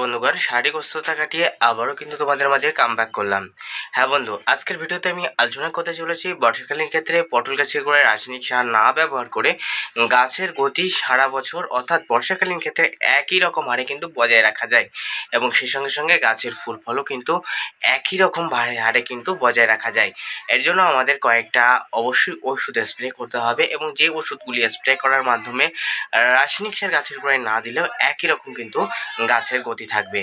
বন্ধুগণ, শারীরিক অসুস্থতা কাটিয়ে আবারও কিন্তু তোমাদের মাঝে কাম করলাম। হ্যাঁ বন্ধু, আজকের ভিডিওতে আমি আলোচনা করতে চলেছি বর্ষাকালীন ক্ষেত্রে পটল গাছের গোড়ায় রাসায়নিক সার না ব্যবহার করে গাছের গতি সারা বছর, অর্থাৎ বর্ষাকালীন ক্ষেত্রে একই রকম হারে কিন্তু বজায় রাখা যায় এবং সেই সঙ্গে সঙ্গে গাছের ফুল ফলও কিন্তু একই রকম হারে হারে কিন্তু বজায় রাখা যায়। এর জন্য আমাদের কয়েকটা অবশ্যই ওষুধ স্প্রে করতে হবে এবং যে ওষুধগুলি স্প্রে করার মাধ্যমে রাসায়নিক সার গাছের গোড়ায় না দিলেও একই রকম কিন্তু গাছের গতি থাকবে।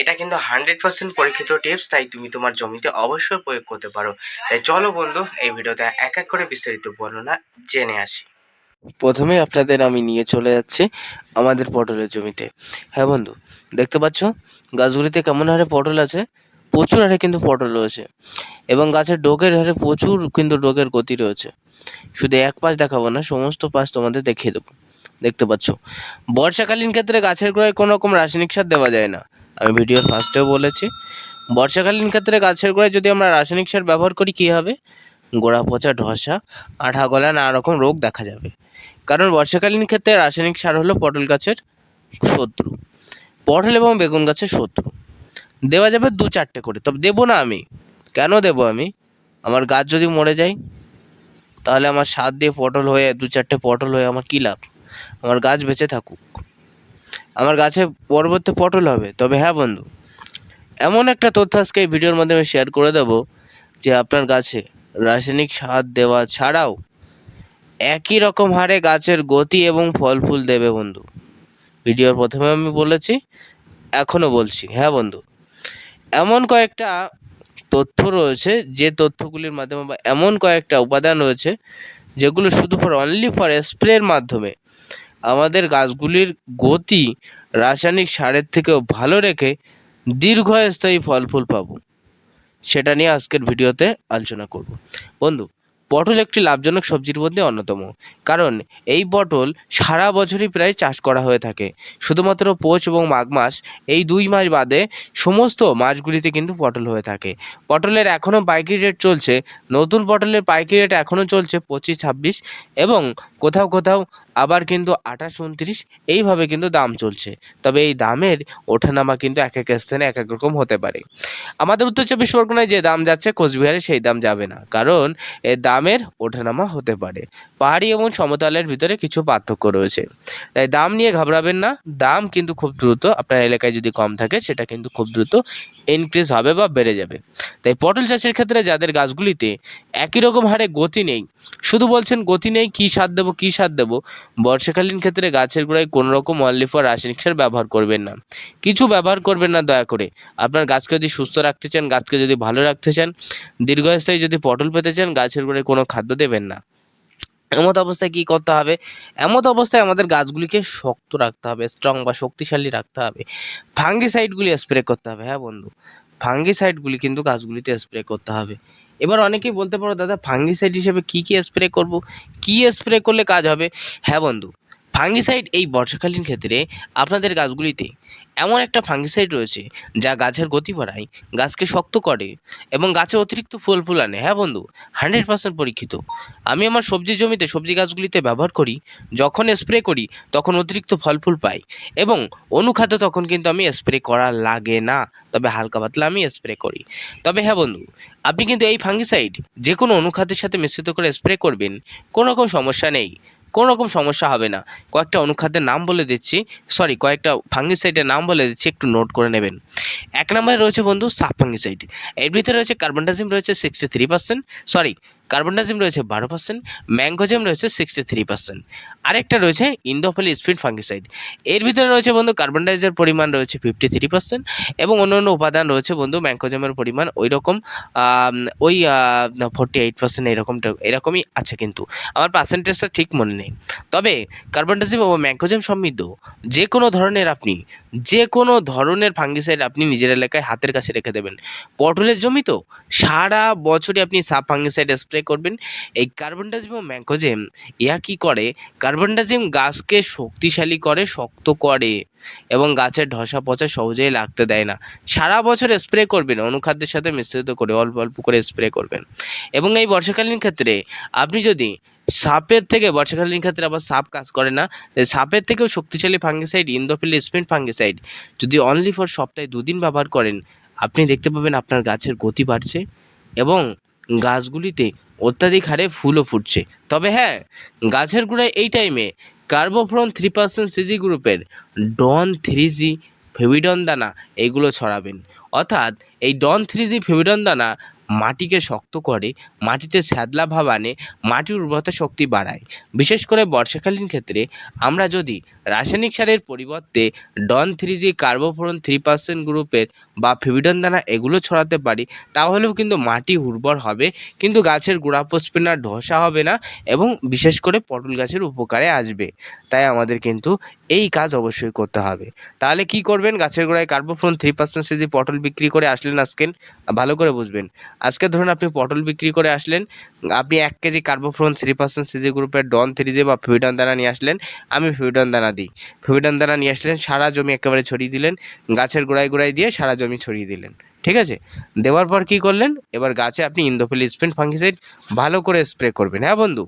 এটা কিন্তু হান্ড্রেড পার্সেন্ট পরীক্ষিত টিপস তাই তুমি তোমার জমিতে অবশ্যই প্রয়োগ করতে পারো। তাই চলো বন্ধু, এই ভিডিওতে এক এক করে বিস্তারিত বর্ণনা জেনে আসি। প্রথমে আপনাদের আমি নিয়ে চলে যাচ্ছি আমাদের পটলের জমিতে। হ্যাঁ বন্ধু, দেখতে পাচ্ছ? গাছগুলিতে কেমন হারে পটল আছে? প্রচুর হারে কিন্তু পটল রয়েছে। এবং গাছের ডোকের হারে প্রচুর কিন্তু ডোকের গতি রয়েছে। শুধু এক পাশ দেখাবো না, সমস্ত পাশ তোমাদের দেখিয়ে দেবো। দেখতে পাচ্ছ। বর্ষাকালীন ক্ষেত্রে গাছের গোড়ায় কোনো রকম রাসায়নিক সার দেওয়া যায় না। আমি ভিডিওর ফার্স্টেও বলেছি, বর্ষাকালীন ক্ষেত্রে গাছের গোড়ায় যদি আমরা রাসায়নিক সার ব্যবহার করি, কী হবে? গোড়া পচা ধসা, আঠা গলা নানা রকম রোগ দেখা যাবে। কারণ বর্ষাকালীন ক্ষেত্রে রাসায়নিক সার হলো পটল গাছের শত্রু। পটল এবং বেগুন গাছের শত্রু। দেওয়া যাবে দু চারটে করে। তবে দেবো না আমি। কেন দেবো আমি? আমার গাছ যদি মরে যায়, তাহলে আমার সার দিয়ে পটল হয়ে, দু চারটে পটল হয়ে আমার কী লাভ? আমার গাছ বেঁচে থাকুক। আমার গাছে পরবর্তী পটল হবে। তবে হ্যাঁ বন্ধু, এমন একটা তথ্য আজকে এই ভিডিওর মাধ্যমে শেয়ার করে দেব যে আপনার গাছে রাসায়নিক সার দেওয়া ছাড়াও একই রকম হারে গাছের গতি এবং ফল ফুল দেবে বন্ধু। ভিডিওর প্রথমে আমি বলেছি, এখনও বলছি। হ্যাঁ বন্ধু, এমন কয়েকটা তথ্য রয়েছে যে তথ্যগুলির মাধ্যমে বা এমন কয়েকটা উপাদান রয়েছে যেগুলো শুধু ফর অনলি ফর স্প্রের মাধ্যমে গাছগুলির গতি রাসায়নিক সারের থেকেও ভালো রেখে দীর্ঘস্থায়ী ফল ফুল পাবো। সেটা নিয়ে আজকের ভিডিওতে আলোচনা করব। বন্ধু পটল একটি লাভজনক সবজির মধ্যে অন্যতম। কারণ এই পটল সারা বছরই প্রায় চাষ করা হয়ে থাকে। শুধুমাত্র পৌষ এবং মাঘ মাস এই দুই মাস বাদে সমস্ত মাসগুলিতে কিন্তু পটল হয়ে থাকে। পটলের এখনও পাইকারি রেট চলছে, নতুন পটলের পাইকারি রেট এখনও চলছে পঁচিশ, ছাব্বিশ এবং কোথাও কোথাও আবার কিন্তু আঠাশ, উনত্রিশ এইভাবে কিন্তু দাম চলছে। তবে এই দামের ওঠানামা কিন্তু এক এক স্থানে এক এক রকম হতে পারে। আমাদের উত্তর চব্বিশ পরগনায় যে দাম যাচ্ছে, কোচবিহারে সেই দাম যাবে না। কারণ এর দামের ওঠানামা হতে পারে। পাহাড়ি এবং সমতলের ভিতরে কিছু পার্থক্য রয়েছে। তাই দাম নিয়ে ঘাবড়াবেন না। দাম কিন্তু খুব দ্রুত, আপনার এলাকায় যদি কম থাকে, সেটা কিন্তু খুব দ্রুত ইনক্রিজ হবে বা বেড়ে যাবে। তাই পটল চাষের ক্ষেত্রে যাদের গাছগুলিতে একই রকম হারে গতি নেই, শুধু বলছেন গতি নেই, কী সার দেবো, কী সার দেবো, বর্ষাকালীন ক্ষেত্রে গাছের গোড়ায় কোনো রকম অনলি ফর রাসায়নিক সার ব্যবহার করবেন না। কিছু ব্যবহার করবেন না, দয়া করে। আপনার গাছকে যদি সুস্থ রাখতে চান, গাছকে যদি ভালো রাখতে চান, দীর্ঘস্থায়ী যদি পটল পেতে চান, গাছের গোড়ায় কোনো খাদ্য দেবেন না। এমত অবস্থায় কী করতে হবে? এমত অবস্থায় আমাদের গাছগুলিকে শক্ত রাখতে হবে স্ট্রং বা শক্তিশালী রাখতে হবে। ফাঙ্গিসাইডগুলি স্প্রে করতে হবে হ্যাঁ বন্ধু? ফাঙ্গিসাইডগুলি কিন্তু গাছগুলিতে স্প্রে করতে হবে। এবার অনেকেই বলতে পারো, দাদা ফাঙ্গিসাইড হিসেবে কী কী স্প্রে করব? কী স্প্রে করলে কাজ হবে? হ্যাঁ বন্ধু ফাঙ্গিসাইড এই বর্ষাকালীন ক্ষেত্রে আপনাদের গাছগুলিতে এমন একটা ফাঙ্গিসাইড রয়েছে যা গাছের গতি বাড়ায়, গাছকে শক্ত করে এবং গাছে অতিরিক্ত ফুল ফুল আনে। হ্যাঁ বন্ধু, হান্ড্রেড পার্সেন্ট পরীক্ষিত। আমি আমার সবজি জমিতে সবজি গাছগুলিতে ব্যবহার করি, যখন স্প্রে করি তখন অতিরিক্ত ফল ফুল পাই এবং অনুখাদ্য তখন কিন্তু আমি স্প্রে করা লাগে না, তবে হালকা পাতলা আমি স্প্রে করি। তবে হ্যাঁ বন্ধু, আপনি কিন্তু এই ফাঙ্গিসাইড যে কোনো অনুখাদ্যের সাথে মিশ্রিত করে স্প্রে করবেন, কোনো রকম সমস্যা নেই। কোনো রকম সমস্যা হবে না। কয়েকটা অনুখাদ্যের নাম বলে দিচ্ছি। সরি কয়েকটা ফাঙ্গিসাইডের নাম বলে দিচ্ছি, একটু নোট করে নেবেন। এক নম্বরে রয়েছে বন্ধু সাব ফাঙ্গিসাইড এর ভিতরে রয়েছে কার্বনডাজিম রয়েছে sixty three percent sorry carbendazim রয়েছে বারো পার্সেন্ট ম্যাঙ্গোজেম রয়েছে সিক্সটি থ্রি পার্সেন্ট আরেকটা রয়েছে ইন্দোফলি স্পিন ফাঙ্গিসাইড। এর ভিতরে রয়েছে বন্ধু কার্বনডাইজের পরিমাণ রয়েছে ফিফটি থ্রি পার্সেন্ট এবং অন্যান্য উপাদান রয়েছে বন্ধু ম্যাঙ্গোজেমের পরিমাণ ওই রকম ওই ফোর্টি এইট পার্সেন্ট এরকমটা, এরকমই আছে কিন্তু। আমার পার্সেন্টেজটা ঠিক মনে নেই। তবে কার্বনডাইজিম ও ম্যাঙ্গোজেম সমৃদ্ধ যে কোনো ধরনের আপনি যে কোনো ধরনের ফাঙ্গিসাইড আপনি নিজের এলাকায় হাতের কাছে রেখে দেবেন। পটলের জমি তো সারা বছরই আপনি সাব ফাঙ্গিসাইড স্প্রে করবেন। এই কার্বনডাজিম ও ম্যাঙ্গোজেম ইয়া কী করে? কার্বনডাজিম গাছকে শক্তিশালী করে, শক্ত করে এবং গাছের ধসা পচা সহজেই লাগতে দেয় না। সারা বছর স্প্রে করবেন, অনুখাদ্যের সাথে মিশ্রিত করে, অল্প অল্প করে স্প্রে করবেন। এবং এই বর্ষাকালীন ক্ষেত্রে আপনি যদি সাপের থেকে, বর্ষাকালীন ক্ষেত্রে আবার সাপ কাজ করে না সাপের থেকেও শক্তিশালী ফাঙ্গিসাইড ইন্দোফিল স্পিন ফাঙ্গিসাইড যদি অনলি ফর সপ্তাহে দুদিন ব্যবহার করেন, আপনি দেখতে পাবেন আপনার গাছের গতি বাড়ছে এবং গাছগুলিতে অত্যাধিক হারে ফুলও ফুটছে। তবে হ্যাঁ গাছের গোড়ায় এই টাইমে কার্বোফ্রন থ্রি পার্সেন্ট সিজি গ্রুপের ডন থ্রি জি ফেভিডন দানা এইগুলো ছড়াবেন। অর্থাৎ এই ডন থ্রি জি ফেভিডন দানা মাটিকে শক্ত করে, মাটিতে স্যাদলা ভাব আনে, মাটির উর্বরতা শক্তি বাড়ায়। বিশেষ করে বর্ষাকালীন ক্ষেত্রে আমরা যদি রাসায়নিক সারের পরিবর্তে Don three G, carbofuran three percent গ্রুপের বা ফিভিডন দানা এগুলো ছড়াতে পারি, তাহলেও কিন্তু মাটি উর্বর হবে, কিন্তু গাছের গোড়া পচবে না, ধসা হবে না এবং বিশেষ করে পটল গাছের উপকারে আসবে। তাই আমাদের কিন্তু এই কাজ অবশ্যই করতে হবে। তাহলে কি করবেন? গাছের গোড়ায় কার্বোফোরন থ্রি পার্সেন্ট সিজি পটল বিক্রি করে আসলেন আজকে ভালো করে বুঝবেন। আজকে ধরুন আপনি পটল বিক্রি করে আসলেন, আপনি এক KG carbofuran three percent CG গ্রুপের ডন থ্রি জি বা ফিউডন দানা নিয়ে আসলেন, আমি ফিউডন দানা দিই। ফিউডন দানা নিয়ে আসলেন, সারা জমি একেবারে ছড়িয়ে দিলেন, গাছের গোড়ায় গোড়ায় দিয়ে সারা জমি ছড়িয়ে দিলেন, ঠিক আছে? দেওয়ার পর কি করলেন? এবার গাছে আপনি ইন্দোফিল স্পেন ফাঙ্গিসাইড ভালো করে স্প্রে করবেন হ্যাঁ বন্ধু?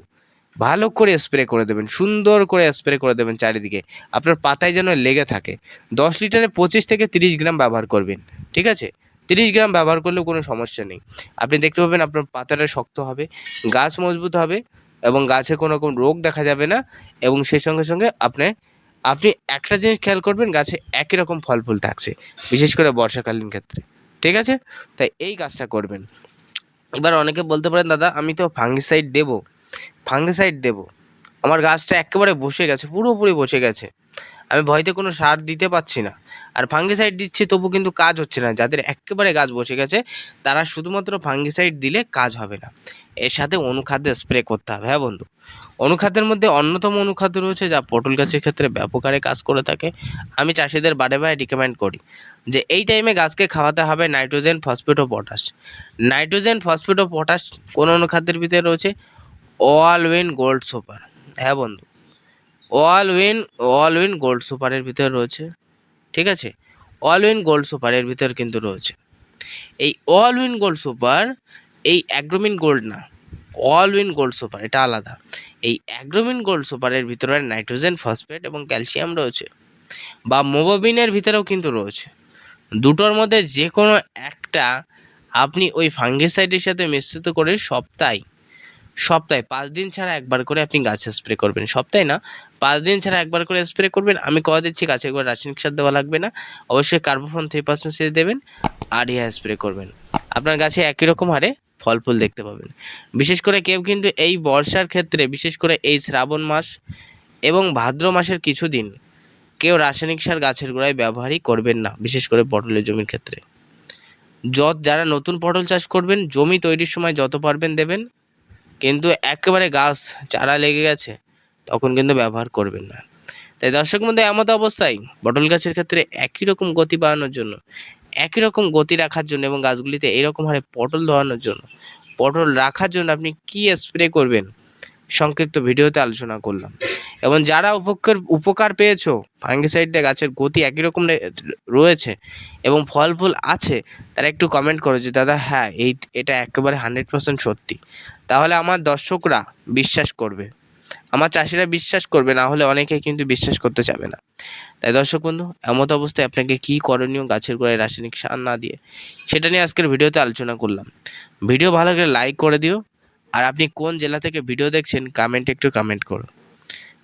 ভালো করে স্প্রে করে দেবেন, সুন্দর করে স্প্রে করে দেবেন চারিদিকে, আপনার পাতায় যেন লেগে থাকে। দশ লিটারে পঁচিশ থেকে তিরিশ গ্রাম ব্যবহার করবেন, ঠিক আছে? তিরিশ গ্রাম ব্যবহার করলেও কোনো সমস্যা নেই। আপনি দেখতে পাবেন আপনার পাতাটা শক্ত হবে, গাছ মজবুত হবে এবং গাছে কোনো রকম রোগ দেখা যাবে না এবং সেই সঙ্গে সঙ্গে আপনি আপনি একটা জিনিস খেয়াল করবেন, গাছে একই রকম ফল ফুল থাকছে, বিশেষ করে বর্ষাকালীন ক্ষেত্রে। ঠিক আছে? তাই এই কাজটা করবেন। এবার অনেকে বলতে পারেন, দাদা, আমি তো ফাঙ্গিসাইড দেবো ফাঙ্গিসাইড দেবো। আমার গাছটা একেবারে বসে গেছে, পুরোপুরি বসে গেছে। আমি ভয়তে কোনো সার দিতে পারছি না। আর ফাঙ্গিসাইড দিচ্ছি তবু কিন্তু কাজ হচ্ছে না। যাদের একেবারে গাছ বসে গেছে, তারা শুধুমাত্র ফাঙ্গিসাইড দিলে কাজ হবে না। এর সাথে অনুখাদ্য স্প্রে করতে হবে হ্যাঁ বন্ধু? অনুখাদ্যের মধ্যে অন্যতম অনুখাদ্য রয়েছে যা পটল গাছের ক্ষেত্রে ব্যাপক হারে কাজ করে থাকে। আমি চাষিদের বারে বারে রিকমেন্ড করি যে এই টাইমে গাছকে খাওয়াতে হবে নাইট্রোজেন, ফসফেট ও পটাশ। নাইট্রোজেন, ফসফেট ও পটাশ কোন অনুখাদ্যের ভিতরে রয়েছে? অল গোল্ড সুপার হ্যাঁ বন্ধু? All win all win gold সুপারের ভিতরে রয়েছে। ঠিক আছে? অল উইন গোল্ড সুপারের ভিতর কিন্তু রয়েছে। এই অল উইন গোল্ড সুপার এই অ্যাগ্রোমিন গোল্ড না। অল উইন গোল্ড সুপার এটা আলাদা। এই অ্যাগ্রোমিন গোল্ড সুপারের ভিতরে নাইট্রোজেন ফসফেট এবং ক্যালসিয়াম রয়েছে। বা মোবোবিনের ভিতরেও কিন্তু রয়েছে। দুটোর মধ্যে যে কোনো একটা আপনি ওই ফাঙ্গিসাইডের সাথে মিশ্রিত করে সপ্তাহে সপ্তাহে পাঁচ দিন ছাড়া একবার করে আপনি গাছে স্প্রে করবেন। সপ্তাহে না, পাঁচ দিন ছাড়া একবার করে স্প্রে করবেন। আমি কথা দিচ্ছি গাছে একবার রাসায়নিক সার দেওয়া লাগবে না। অবশ্যই কার্বোফোন থ্রি পার্সেন্ট সেচ দেবেন, আর ইহা স্প্রে করবেন। আপনার গাছে একই রকম হারে ফল ফুল দেখতে পাবেন। বিশেষ করে কেউ কিন্তু এই বর্ষার ক্ষেত্রে, বিশেষ করে এই শ্রাবণ মাস এবং ভাদ্র মাসের কিছুদিন কেউ রাসায়নিক সার গাছের গোড়ায় ব্যবহারই করবেন না, বিশেষ করে পটলের জমির ক্ষেত্রে। যত যারা নতুন পটল চাষ করবেন, জমি তৈরির সময় যত পারবেন দেবেন। কিন্তু একেবারে গাছ চারা লেগে গেছে, তখন কিন্তু ব্যবহার করবেন না। তাই দর্শক মধ্যে এমত অবস্থায় পটল গাছের ক্ষেত্রে একই রকম গতি বাড়ানোর জন্য, একই রকম গতি রাখার জন্য এবং গাছগুলিতে এরকম হারে পটল ধরানোর জন্য, পটল রাখার জন্য আপনি কি স্প্রে করবেন? সংক্ষিপ্ত ভিডিওতে আলোচনা করলাম। এবং যারা উপকার উপকার পেয়েছ ফাঙ্গিসাইডে গাছের গতি একই রকম রয়েছে এবং ফল ফুল আছে, তারা একটু কমেন্ট করো যে, দাদা হ্যাঁ এই, এটা একেবারে হান্ড্রেড পার্সেন্ট সত্যি। তাহলে আমার দর্শকরা বিশ্বাস করবে। আমার চাষিরা বিশ্বাস করবে, না হলে অনেকে কিন্তু বিশ্বাস করতে চাবে না। তাই দর্শক বন্ধু, এমত অবস্থায় আপনাকে কী করণীয় গাছের গোড়ায় রাসায়নিক সার না দিয়ে, সেটা নিয়ে আজকের ভিডিওতে আলোচনা করলাম। ভিডিও ভালো লাগলে লাইক করে দিও। আর আপনি কোন জেলা থেকে ভিডিও দেখছেন কমেন্টে একটু কমেন্ট করো।